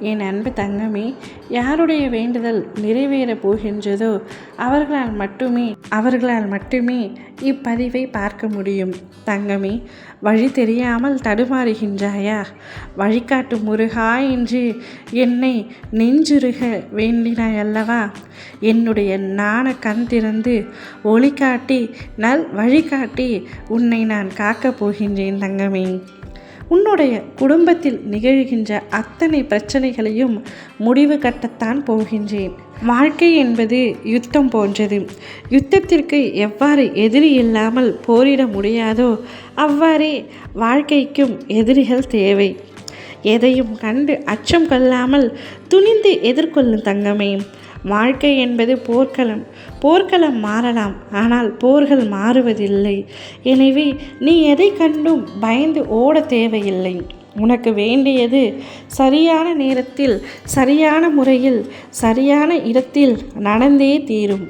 என் அன்பு தங்கமே யாருடைய வேண்டுதல் நிறைவேறப் போகின்றதோ அவர்களால் மட்டுமே அவர்களால் மட்டுமே இப்பதிவை பார்க்க முடியும். தங்கமே வழி தெரியாமல் தடுமாறுகின்றாயா? வழிகாட்டும் முருகா என்று என்னை நெஞ்சுருக வேண்டினாய் அல்லவா என்னுடைய நாண கண் திறந்து ஒளி காட்டி நல் வழிகாட்டி உன்னை நான் காக்கப் போகின்றேன் தங்கமே. உன்னுடைய குடும்பத்தில் நிகழ்கின்ற அத்தனை பிரச்சனைகளையும் முடிவு கட்டத்தான் போகின்றேன். வாழ்க்கை என்பது யுத்தம் போன்றது. யுத்தத்திற்கு எவ்வாறு எதிரி இல்லாமல் போரிட முடியாதோ அவ்வாறே வாழ்க்கைக்கும் எதிரிகள் தேவை. எதையும் கண்டு அச்சம் கொள்ளாமல் துணிந்து எதிர்கொள்ளும் தங்கமே. வாழ்க்கை என்பது போர்க்களம். போர்க்களம் மாறலாம் ஆனால் போர்கள் மாறுவதில்லை. எனவே நீ எதை கண்டும் பயந்து ஓட தேவையில்லை. உனக்கு வேண்டியது சரியான நேரத்தில் சரியான முறையில் சரியான இடத்தில் நடந்தே தீரும்.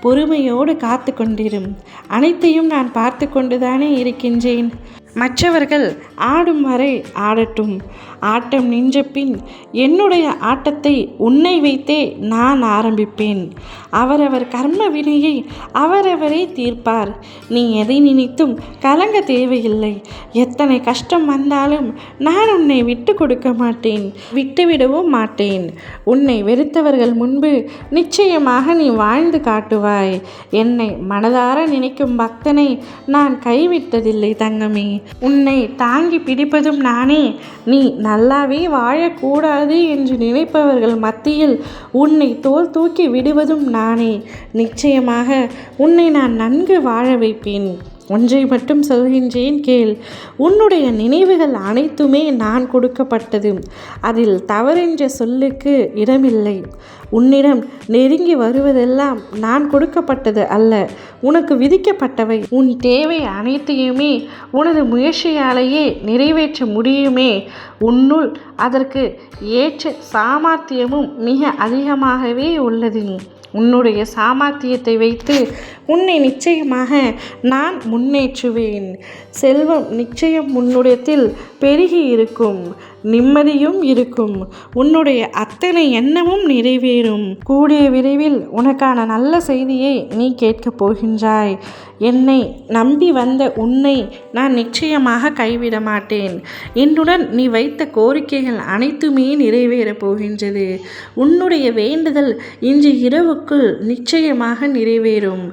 பொறுமையோடு காத்து கொண்டிரும். அனைத்தையும் நான் பார்த்து கொண்டுதானே இருக்கின்றேன். மற்றவர்கள் ஆடும் வரை ஆடட்டும். ஆட்டம் நின்ற பின் என்னுடைய ஆட்டத்தை உன்னை வைத்தே நான் ஆரம்பிப்பேன். அவரவர் கர்ம வினையை அவரவரே தீர்ப்பார். நீ எதை நினைத்தும் கலங்க தேவையில்லை. எத்தனை கஷ்டம் வந்தாலும் நான் உன்னை விட்டு கொடுக்க மாட்டேன் விட்டுவிடவும் மாட்டேன். உன்னை வெறுத்தவர்கள் முன்பு நிச்சயமாக நீ வாழ்ந்து காட்டுவாய். என்னை மனதார நினைக்கும் பக்தனை நான் கைவிட்டதில்லை தங்கமே. உன்னை தாங்கி பிடிப்பதும் நானே. நீ நல்லாவே வாழக்கூடாது என்று நினைப்பவர்கள் மத்தியில் உன்னை தோல் தூக்கி விடுவதும் நானே. நிச்சயமாக உன்னை நான் நன்கு வாழ வைப்பேன். ஒன்றை மட்டும் சொல்கின்றேன் கேள். உன்னுடைய நினைவுகள் அனைத்துமே நான் கொடுக்கப்பட்டது. அதில் தவறென்ற சொல்லுக்கு இடமில்லை. உன்னிடம் நெருங்கி வருவதெல்லாம் நான் கொடுக்கப்பட்டது அல்ல. உனக்கு விதிக்கப்பட்டவை. உன் தேவை அனைத்தையுமே உனது முயற்சியாலேயே நிறைவேற்ற முடியுமே. உன்னுள் அதற்கு ஏற்ற சாமர்த்தியமும் மிக அதிகமாகவே உள்ளது. உன்னுடைய சாமர்த்தியத்தை வைத்து உன்னை நிச்சயமாக நான் முன்னேற்றுவேன். செல்வம் நிச்சயம் உன்னுடையத்தில் பெருகி இருக்கும். நிம்மதியும் இருக்கும். உன்னுடைய அத்தனை எண்ணமும் நிறைவேறும். கூடிய விரைவில் உனக்கான நல்ல செய்தியை நீ கேட்கப் போகின்றாய். என்னை நம்பி வந்த உன்னை நான் நிச்சயமாக கைவிட மாட்டேன். என்னுடன் நீ வைத்த கோரிக்கைகள் அனைத்துமே நிறைவேறப் போகின்றது. உன்னுடைய வேண்டுதல் இன்று இரவுக்குள் நிச்சயமாக நிறைவேறும்.